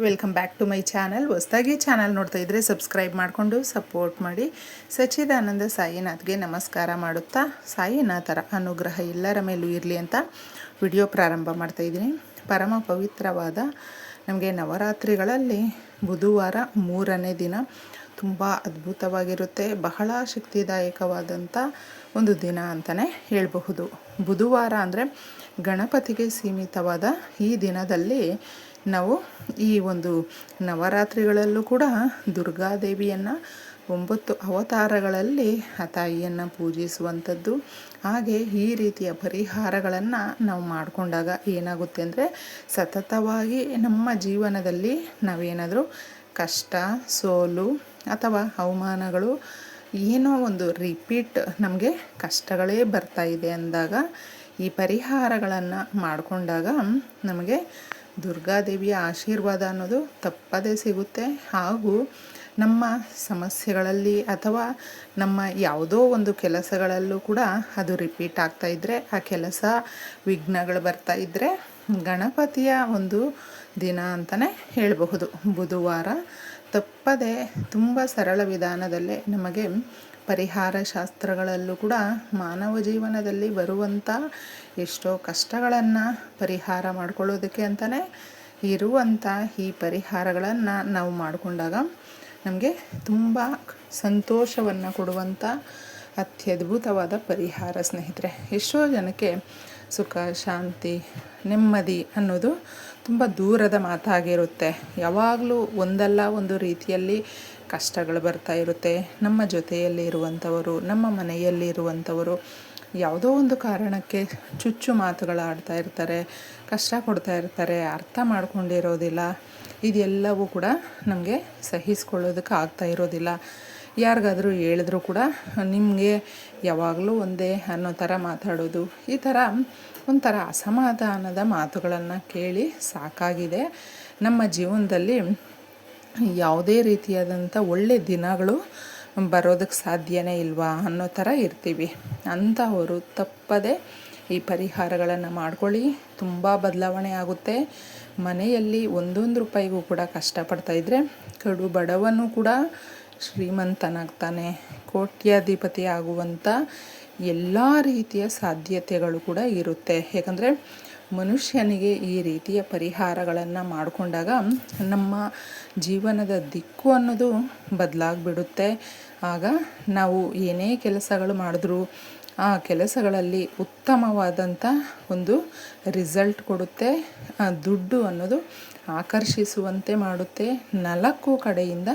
Welcome back to my channel ಹೊಸದಾಗಿ channel ನೋಡ್ತಾ ಇದ್ದರೆ ಸಬ್ಸ್ಕ್ರೈಬ್ ಮಾಡಿಕೊಂಡು ಸಪೋರ್ಟ್ ಮಾಡಿ. ಸಚ್ಚಿದಾನಂದ ಸಾಯಿನಾಥ್ಗೆ ನಮಸ್ಕಾರ ಮಾಡುತ್ತಾ, ಸಾಯಿನಾಥರ ಅನುಗ್ರಹ ಎಲ್ಲರ ಮೇಲೂ ಇರಲಿ ಅಂತ ವಿಡಿಯೋ ಪ್ರಾರಂಭ ಮಾಡ್ತಾಯಿದ್ದೀನಿ ಪರಮ ಪವಿತ್ರವಾದ ನಮಗೆ ನವರಾತ್ರಿಗಳಲ್ಲಿ ಬುಧವಾರ ಮೂರನೇ ದಿನ ತುಂಬ ಅದ್ಭುತವಾಗಿರುತ್ತೆ, ಬಹಳ ಶಕ್ತಿದಾಯಕವಾದಂಥ ಒಂದು ದಿನ ಅಂತಲೇ ಹೇಳಬಹುದು. ಬುಧವಾರ ಅಂದರೆ ಗಣಪತಿಗೆ ಸೀಮಿತವಾದ ಈ ದಿನದಲ್ಲಿ ನಾವು ಈ ಒಂದು ನವರಾತ್ರಿಗಳಲ್ಲೂ ಕೂಡ ದುರ್ಗಾದೇವಿಯನ್ನು ಒಂಬತ್ತು ಅವತಾರಗಳಲ್ಲಿ ಆ ತಾಯಿಯನ್ನು ಪೂಜಿಸುವಂಥದ್ದು. ಹಾಗೆ ಈ ರೀತಿಯ ಪರಿಹಾರಗಳನ್ನು ನಾವು ಮಾಡಿಕೊಂಡಾಗ ಏನಾಗುತ್ತೆ ಅಂದರೆ ಸತತವಾಗಿ ನಮ್ಮ ಜೀವನದಲ್ಲಿ ನಾವೇನಾದರೂ ಕಷ್ಟ, ಸೋಲು ಅಥವಾ ಅವಮಾನಗಳು ಏನೋ ಒಂದು ರಿಪೀಟ್ ನಮಗೆ ಕಷ್ಟಗಳೇ ಬರ್ತಾ ಇದೆ ಅಂದಾಗ ಈ ಪರಿಹಾರಗಳನ್ನು ಮಾಡಿಕೊಂಡಾಗ ನಮಗೆ ದುರ್ಗಾದೇವಿಯ ಆಶೀರ್ವಾದ ಅನ್ನೋದು ತಪ್ಪದೇ ಸಿಗುತ್ತೆ. ಹಾಗೂ ನಮ್ಮ ಸಮಸ್ಯೆಗಳಲ್ಲಿ ಅಥವಾ ನಮ್ಮ ಯಾವುದೋ ಒಂದು ಕೆಲಸಗಳಲ್ಲೂ ಕೂಡ ಅದು ರಿಪೀಟ್ ಆಗ್ತಾ ಇದ್ದರೆ ಆ ಕೆಲಸ ವಿಘ್ನಗಳು ಬರ್ತಾ ಇದ್ದರೆ ಗಣಪತಿಯ ಒಂದು ದಿನ ಅಂತಲೇ ಹೇಳಬಹುದು. ಬುಧವಾರ ತಪ್ಪದೆ ತುಂಬ ಸರಳ ವಿಧಾನದಲ್ಲೇ ನಮಗೆ ಪರಿಹಾರ ಶಾಸ್ತ್ರಗಳಲ್ಲೂ ಕೂಡ ಮಾನವ ಜೀವನದಲ್ಲಿ ಬರುವಂಥ ಎಷ್ಟೋ ಕಷ್ಟಗಳನ್ನು ಪರಿಹಾರ ಮಾಡ್ಕೊಳ್ಳೋದಕ್ಕೆ ಅಂತಲೇ ಇರುವಂಥ ಈ ಪರಿಹಾರಗಳನ್ನು ನಾವು ಮಾಡಿಕೊಂಡಾಗ ನಮಗೆ ತುಂಬ ಸಂತೋಷವನ್ನು ಕೊಡುವಂಥ ಅತ್ಯದ್ಭುತವಾದ ಪರಿಹಾರ, ಸ್ನೇಹಿತರೆ. ಎಷ್ಟೋ ಜನಕ್ಕೆ ಸುಖ, ಶಾಂತಿ, ನೆಮ್ಮದಿ ಅನ್ನೋದು ತುಂಬ ದೂರದ ಮಾತಾಗಿರುತ್ತೆ ಯಾವಾಗಲೂ ಒಂದಲ್ಲ ಒಂದು ರೀತಿಯಲ್ಲಿ ಕಷ್ಟಗಳು ಬರ್ತಾ ಇರುತ್ತೆ. ನಮ್ಮ ಜೊತೆಯಲ್ಲಿ ಇರುವಂಥವರು, ನಮ್ಮ ಮನೆಯಲ್ಲಿ ಇರುವಂಥವರು ಯಾವುದೋ ಒಂದು ಕಾರಣಕ್ಕೆ ಚುಚ್ಚು ಮಾತುಗಳಾಡ್ತಾ ಇರ್ತಾರೆ, ಕಷ್ಟ ಕೊಡ್ತಾ ಇರ್ತಾರೆ, ಅರ್ಥ ಮಾಡ್ಕೊಂಡಿರೋದಿಲ್ಲ. ಇದೆಲ್ಲವೂ ಕೂಡ ನಮಗೆ ಸಹಿಸ್ಕೊಳ್ಳೋದಕ್ಕೆ ಆಗ್ತಾ ಇರೋದಿಲ್ಲ. ಯಾರಿಗಾದರೂ ಹೇಳಿದ್ರು ಕೂಡ ನಿಮಗೆ ಯಾವಾಗಲೂ ಒಂದೇ ಅನ್ನೋ ಥರ ಮಾತಾಡೋದು. ಈ ಥರ ಒಂಥರ ಅಸಮಾಧಾನದ ಮಾತುಗಳನ್ನು ಕೇಳಿ ಸಾಕಾಗಿದೆ. ನಮ್ಮ ಜೀವನದಲ್ಲಿ ಯಾವುದೇ ರೀತಿಯಾದಂಥ ಒಳ್ಳೆ ದಿನಗಳು ಬರೋದಕ್ಕೆ ಸಾಧ್ಯನೇ ಇಲ್ವಾ ಅನ್ನೋ ಥರ ಇರ್ತೀವಿ. ಅಂಥವರು ತಪ್ಪದೆ ಈ ಪರಿಹಾರಗಳನ್ನು ಮಾಡ್ಕೊಳ್ಳಿ. ತುಂಬ ಬದಲಾವಣೆ ಆಗುತ್ತೆ. ಮನೆಯಲ್ಲಿ ಒಂದೊಂದು ರೂಪಾಯಿಗೂ ಕೂಡ ಕಷ್ಟಪಡ್ತಾ ಇದ್ದರೆ ಕಡು ಬಡವನು ಕೂಡ ಶ್ರೀಮಂತನಾಗ್ತಾನೆ ಕೋಟ್ಯಾಧಿಪತಿ ಆಗುವಂಥ ಎಲ್ಲ ರೀತಿಯ ಸಾಧ್ಯತೆಗಳು ಕೂಡ ಇರುತ್ತೆ. ಯಾಕಂದರೆ ಮನುಷ್ಯನಿಗೆ ಈ ರೀತಿಯ ಪರಿಹಾರಗಳನ್ನು ಮಾಡಿಕೊಂಡಾಗ ನಮ್ಮ ಜೀವನದ ದಿಕ್ಕು ಅನ್ನೋದು ಬದಲಾಗ್ಬಿಡುತ್ತೆ. ಆಗ ನಾವು ಏನೇ ಕೆಲಸಗಳು ಮಾಡಿದ್ರೂ ಆ ಕೆಲಸಗಳಲ್ಲಿ ಉತ್ತಮವಾದಂಥ ಒಂದು ರಿಸಲ್ಟ್ ಕೊಡುತ್ತೆ. ದುಡ್ಡು ಅನ್ನೋದು ಆಕರ್ಷಿಸುವಂತೆ ಮಾಡುತ್ತೆ. ನಾಲ್ಕು ಕಡೆಯಿಂದ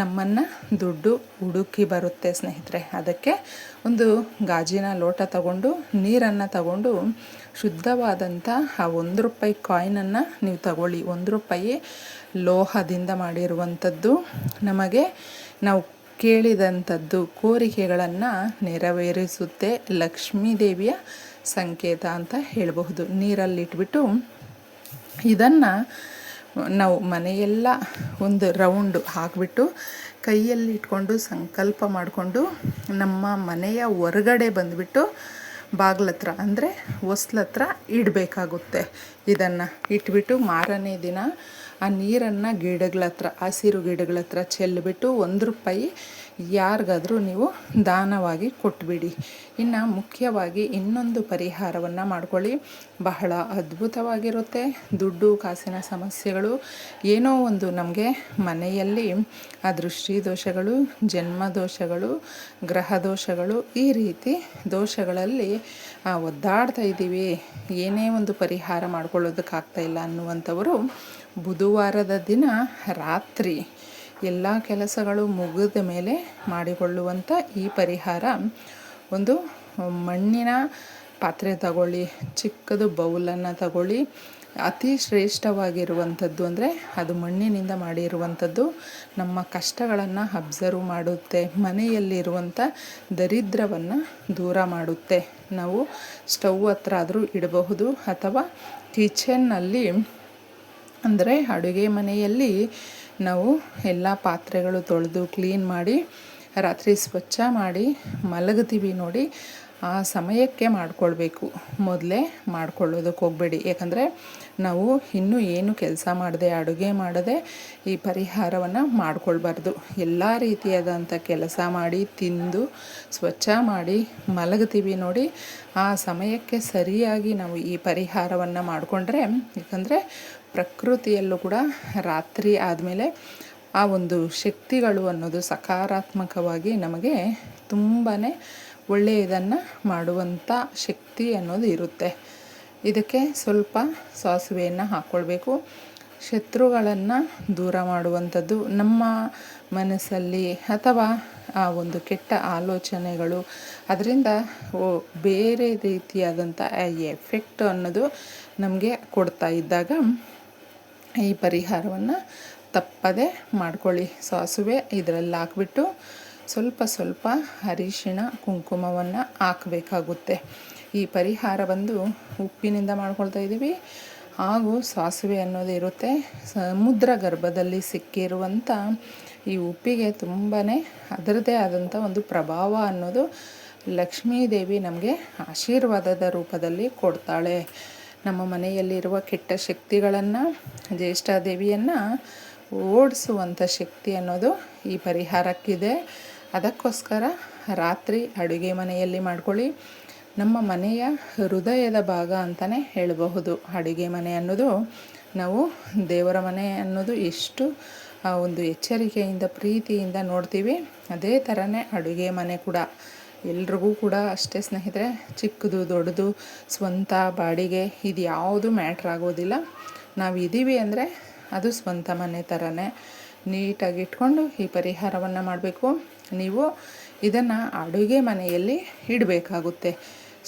ನಮ್ಮನ್ನು ದುಡ್ಡು ಹುಡುಕಿ ಬರುತ್ತೆ ಸ್ನೇಹಿತರೆ. ಅದಕ್ಕೆ ಒಂದು ಗಾಜಿನ ಲೋಟ ತಗೊಂಡು, ನೀರನ್ನು ತಗೊಂಡು ಶುದ್ಧವಾದಂಥ ಆ ಒಂದು ರೂಪಾಯಿ ಕಾಯಿನನ್ನು ನೀವು ತಗೊಳ್ಳಿ. ಒಂದು ರೂಪಾಯಿ ಲೋಹದಿಂದ ಮಾಡಿರುವಂಥದ್ದು. ನಮಗೆ ನಾವು ಕೇಳಿದಂಥದ್ದು ಕೋರಿಕೆಗಳನ್ನು ನೆರವೇರಿಸುತ್ತೆ ಲಕ್ಷ್ಮೀ ದೇವಿಯ ಸಂಕೇತ ಅಂತ ಹೇಳಬಹುದು. ನೀರಲ್ಲಿಟ್ಬಿಟ್ಟು ಇದನ್ನು ನಾವು ಮನೆಯೆಲ್ಲ ಒಂದು ರೌಂಡು ಹಾಕಿಬಿಟ್ಟು ಕೈಯಲ್ಲಿ ಇಟ್ಕೊಂಡು ಸಂಕಲ್ಪ ಮಾಡಿಕೊಂಡು ನಮ್ಮ ಮನೆಯ ಹೊರಗಡೆ ಬಂದುಬಿಟ್ಟು ಬಾಗ್ಲತ್ರ ಅಂದರೆ ಹೊಸ್ಲತ್ರ ಇಡಬೇಕಾಗುತ್ತೆ. ಇದನ್ನು ಇಟ್ಬಿಟ್ಟು ಮಾರನೇ ದಿನ ಆ ನೀರನ್ನು ಗಿಡಗಳ ಹತ್ರ ಹಸಿರು ಗಿಡಗಳ ಹತ್ರ ಚೆಲ್ಲಿಬಿಟ್ಟು ಒಂದು ರೂಪಾಯಿ ಯಾರಿಗಾದರೂ ನೀವು ದಾನವಾಗಿ ಕೊಟ್ಬಿಡಿ. ಇನ್ನು ಮುಖ್ಯವಾಗಿ ಇನ್ನೊಂದು ಪರಿಹಾರವನ್ನು ಮಾಡ್ಕೊಳ್ಳಿ. ಬಹಳ ಅದ್ಭುತವಾಗಿರುತ್ತೆ. ದುಡ್ಡು, ಕಾಸಿನ ಸಮಸ್ಯೆಗಳು, ಏನೋ ಒಂದು ನಮಗೆ ಮನೆಯಲ್ಲಿ ಆ ದೃಷ್ಟಿ ದೋಷಗಳು, ಜನ್ಮ ದೋಷಗಳು, ಗ್ರಹ ದೋಷಗಳು, ಈ ರೀತಿ ದೋಷಗಳಲ್ಲಿ ಒದ್ದಾಡ್ತಾ ಇದ್ದೀವಿ. ಏನೇ ಒಂದು ಪರಿಹಾರ ಮಾಡ್ಕೊಳ್ಳೋದಕ್ಕಾಗ್ತಾ ಇಲ್ಲ ಅನ್ನುವಂಥವರು ಬುಧವಾರದ ದಿನ ರಾತ್ರಿ ಎಲ್ಲ ಕೆಲಸಗಳು ಮುಗಿದ ಮೇಲೆ ಮಾಡಿಕೊಳ್ಳುವಂಥ ಈ ಪರಿಹಾರ. ಒಂದು ಮಣ್ಣಿನ ಪಾತ್ರೆ ತಗೊಳ್ಳಿ, ಚಿಕ್ಕದು ಬೌಲನ್ನು ತಗೊಳ್ಳಿ, ಅತಿ ಶ್ರೇಷ್ಠವಾಗಿರುವಂಥದ್ದು ಅಂದರೆ ಅದು ಮಣ್ಣಿನಿಂದ ಮಾಡಿರುವಂಥದ್ದು. ನಮ್ಮ ಕಷ್ಟಗಳನ್ನು ಅಬ್ಸರ್ವ್ ಮಾಡುತ್ತೆ, ಮನೆಯಲ್ಲಿರುವಂಥ ದರಿದ್ರವನ್ನು ದೂರ ಮಾಡುತ್ತೆ. ನಾವು ಸ್ಟವ್ ಹತ್ರ ಆದರೂ ಇಡಬಹುದು ಅಥವಾ ಕಿಚನ್ನಲ್ಲಿ ಅಂದರೆ ಅಡುಗೆ ಮನೆಯಲ್ಲಿ ನಾವು ಎಲ್ಲ ಪಾತ್ರೆಗಳು ತೊಳೆದು ಕ್ಲೀನ್ ಮಾಡಿ, ರಾತ್ರಿ ಸ್ವಚ್ಛ ಮಾಡಿ ಮಲಗ್ತೀವಿ ನೋಡಿ, ಆ ಸಮಯಕ್ಕೆ ಮಾಡಿಕೊಳ್ಬೇಕು. ಮೊದಲೇ ಮಾಡ್ಕೊಳ್ಳೋದಕ್ಕೆ ಹೋಗಬೇಡಿ. ಯಾಕಂದರೆ ನಾವು ಇನ್ನೂ ಏನು ಕೆಲಸ ಮಾಡದೆ, ಅಡುಗೆ ಮಾಡದೆ ಈ ಪರಿಹಾರವನ್ನು ಮಾಡ್ಕೊಳ್ಬಾರ್ದು. ಎಲ್ಲ ರೀತಿಯಾದಂಥ ಕೆಲಸ ಮಾಡಿ, ತಿಂದು, ಸ್ವಚ್ಛ ಮಾಡಿ ಮಲಗ್ತೀವಿ ನೋಡಿ, ಆ ಸಮಯಕ್ಕೆ ಸರಿಯಾಗಿ ನಾವು ಈ ಪರಿಹಾರವನ್ನು ಮಾಡಿಕೊಂಡ್ರೆ, ಯಾಕಂದರೆ ಪ್ರಕೃತಿಯಲ್ಲೂ ಕೂಡ ರಾತ್ರಿ ಆದಮೇಲೆ ಆ ಒಂದು ಶಕ್ತಿಗಳು ಅನ್ನೋದು ಸಕಾರಾತ್ಮಕವಾಗಿ ನಮಗೆ ತುಂಬಾ ಒಳ್ಳೆಯದನ್ನು ಮಾಡುವಂಥ ಶಕ್ತಿ ಅನ್ನೋದು ಇರುತ್ತೆ. ಇದಕ್ಕೆ ಸ್ವಲ್ಪ ಸಾಸಿವೆಯನ್ನು ಹಾಕ್ಕೊಳ್ಬೇಕು ಶತ್ರುಗಳನ್ನು ದೂರ ಮಾಡುವಂಥದ್ದು ನಮ್ಮ ಮನಸ್ಸಲ್ಲಿ ಅಥವಾ ಆ ಒಂದು ಕೆಟ್ಟ ಆಲೋಚನೆಗಳು, ಅದರಿಂದ ಬೇರೆ ರೀತಿಯಾದಂಥ ಎಫೆಕ್ಟ್ ಅನ್ನೋದು ನಮಗೆ ಕೊಡ್ತಾ ಇದ್ದಾಗ ಈ ಪರಿಹಾರವನ್ನು ತಪ್ಪದೆ ಮಾಡ್ಕೊಳ್ಳಿ. ಸಾಸುವೆ ಇದರಲ್ಲಿ ಹಾಕ್ಬಿಟ್ಟು ಸ್ವಲ್ಪ ಸ್ವಲ್ಪ ಅರಿಶಿಣ, ಕುಂಕುಮವನ್ನು ಹಾಕಬೇಕಾಗುತ್ತೆ. ಈ ಪರಿಹಾರ ಬಂದು ಉಪ್ಪಿನಿಂದ ಮಾಡ್ಕೊಳ್ತಾ ಇದ್ದೀವಿ ಹಾಗೂ ಸಾಸುವೆ ಅನ್ನೋದು ಇರುತ್ತೆ. ಸಮುದ್ರ ಗರ್ಭದಲ್ಲಿ ಸಿಕ್ಕಿರುವಂಥ ಈ ಉಪ್ಪಿಗೆ ತುಂಬಾ ಅದರದೇ ಆದಂಥ ಒಂದು ಪ್ರಭಾವ ಅನ್ನೋದು ಲಕ್ಷ್ಮೀದೇವಿ ನಮಗೆ ಆಶೀರ್ವಾದದ ರೂಪದಲ್ಲಿ ಕೊಡ್ತಾಳೆ. ನಮ್ಮ ಮನೆಯಲ್ಲಿರುವ ಕೆಟ್ಟ ಶಕ್ತಿಗಳನ್ನು ಜ್ಯೇಷ್ಠಾದೇವಿಯನ್ನು ಓಡಿಸುವಂಥ ಶಕ್ತಿ ಅನ್ನೋದು ಈ ಪರಿಹಾರಕ್ಕಿದೆ. ಅದಕ್ಕೋಸ್ಕರ ರಾತ್ರಿ ಅಡುಗೆ ಮನೆಯಲ್ಲಿ ಮಾಡ್ಕೊಳ್ಳಿ. ನಮ್ಮ ಮನೆಯ ಹೃದಯದ ಭಾಗ ಅಂತಲೇ ಹೇಳಬಹುದು. ಅಡುಗೆ ಮನೆ ಅನ್ನೋದು ನಾವು ದೇವರ ಮನೆ ಅನ್ನೋದು ಎಷ್ಟು ಒಂದು ಎಚ್ಚರಿಕೆಯಿಂದ, ಪ್ರೀತಿಯಿಂದ ನೋಡ್ತೀವಿ. ಅದೇ ಥರನೇ ಅಡುಗೆ ಮನೆ ಕೂಡ. ಎಲ್ರಿಗೂ ಕೂಡ ಅಷ್ಟೇ ಸ್ನೇಹಿತರೆ, ಚಿಕ್ಕದು ದೊಡ್ಡದು ಸ್ವಂತ ಬಾಡಿಗೆ ಇದು ಯಾವುದು ಮ್ಯಾಟ್ರ್ ಆಗೋದಿಲ್ಲ. ನಾವು ಇದ್ದೀವಿ ಅಂದರೆ ಅದು ಸ್ವಂತ ಮನೆ ಥರನೇ ನೀಟಾಗಿ ಇಟ್ಕೊಂಡು ಈ ಪರಿಹಾರವನ್ನು ಮಾಡಬೇಕು. ನೀವು ಇದನ್ನು ಅಡುಗೆ ಮನೆಯಲ್ಲಿ ಇಡಬೇಕಾಗುತ್ತೆ.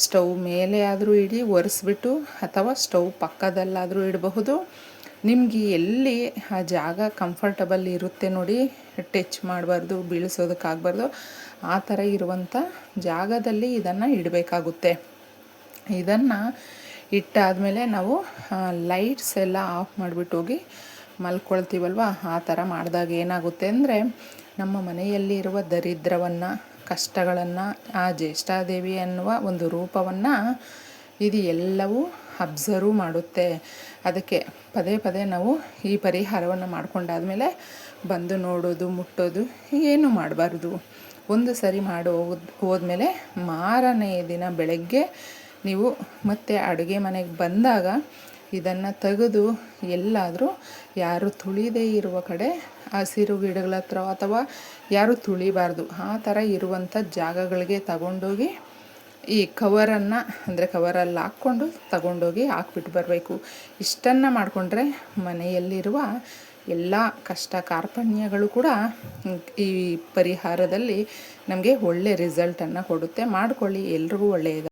ಸ್ಟವ್ ಮೇಲೆ ಆದರೂ ಇಡಿ, ಒರೆಸ್ಬಿಟ್ಟು ಅಥವಾ ಸ್ಟವ್ ಪಕ್ಕದಲ್ಲಾದರೂ ಇಡಬಹುದು. ನಿಮಗೆ ಎಲ್ಲಿ ಆ ಜಾಗ ಕಂಫರ್ಟಬಲ್ ಇರುತ್ತೆ ನೋಡಿ, ಟಚ್ ಮಾಡಬಾರ್ದು, ಬೀಳಿಸೋದಕ್ಕಾಗಬಾರ್ದು. ಆ ಥರ ಇರುವಂಥ ಜಾಗದಲ್ಲಿ ಇದನ್ನು ಇಡಬೇಕಾಗುತ್ತೆ. ಇದನ್ನು ಇಟ್ಟಾದಮೇಲೆ ನಾವು ಲೈಟ್ಸ್ ಎಲ್ಲ ಆಫ್ ಮಾಡಿಬಿಟ್ಟು ಹೋಗಿ ಮಲ್ಕೊಳ್ತೀವಲ್ವ? ಆ ಥರ ಮಾಡಿದಾಗ ಏನಾಗುತ್ತೆ ಅಂದರೆ, ನಮ್ಮ ಮನೆಯಲ್ಲಿ ಇರುವ ದರಿದ್ರವನ್ನು, ಕಷ್ಟಗಳನ್ನು, ಆ ಜ್ಯೇಷ್ಠಾದೇವಿ ಅನ್ನುವ ಒಂದು ರೂಪವನ್ನು ಇದು ಎಲ್ಲವೂ ಅಬ್ಸರ್ವ್ ಮಾಡುತ್ತೆ. ಅದಕ್ಕೆ ಪದೇ ಪದೇ ನಾವು ಈ ಪರಿಹಾರವನ್ನು ಮಾಡ್ಕೊಂಡಾದ್ಮೇಲೆ ಬಂದು ನೋಡೋದು, ಮುಟ್ಟೋದು, ಏನು ಮಾಡಬಾರ್ದು. ಒಂದು ಸರಿ ಮಾಡಿ ಹೋದ ಹೋದ್ಮೇಲೆ ಮಾರನೇ ದಿನ ಬೆಳಗ್ಗೆ ನೀವು ಮತ್ತೆ ಅಡುಗೆ ಮನೆಗೆ ಬಂದಾಗ ಇದನ್ನು ತೆಗೆದು ಎಲ್ಲಾದರೂ ಯಾರು ತುಳಿದೇ ಇರುವ ಕಡೆ ಹಸಿರು ಗಿಡಗಳ ಹತ್ರ ಅಥವಾ ಯಾರು ತುಳಿಬಾರ್ದು, ಆ ಥರ ಇರುವಂಥ ಜಾಗಗಳಿಗೆ ತಗೊಂಡೋಗಿ ಈ ಕವರನ್ನು ಅಂದರೆ ಕವರಲ್ಲಿ ಹಾಕ್ಕೊಂಡು ತಗೊಂಡೋಗಿ ಹಾಕ್ಬಿಟ್ಟು ಬರಬೇಕು. ಇಷ್ಟನ್ನು ಮಾಡಿಕೊಂಡ್ರೆ ಮನೆಯಲ್ಲಿರುವ ಎಲ್ಲ ಕಷ್ಟ ಕಾರ್ಪಣ್ಯಗಳು ಕೂಡ ಈ ಪರಿಹಾರದಲ್ಲಿ ನಮಗೆ ಒಳ್ಳೆ ರಿಸಲ್ಟನ್ನು ಕೊಡುತ್ತೆ. ಮಾಡ್ಕೊಳ್ಳಿ ಎಲ್ರಿಗೂ ಒಳ್ಳೆಯದು?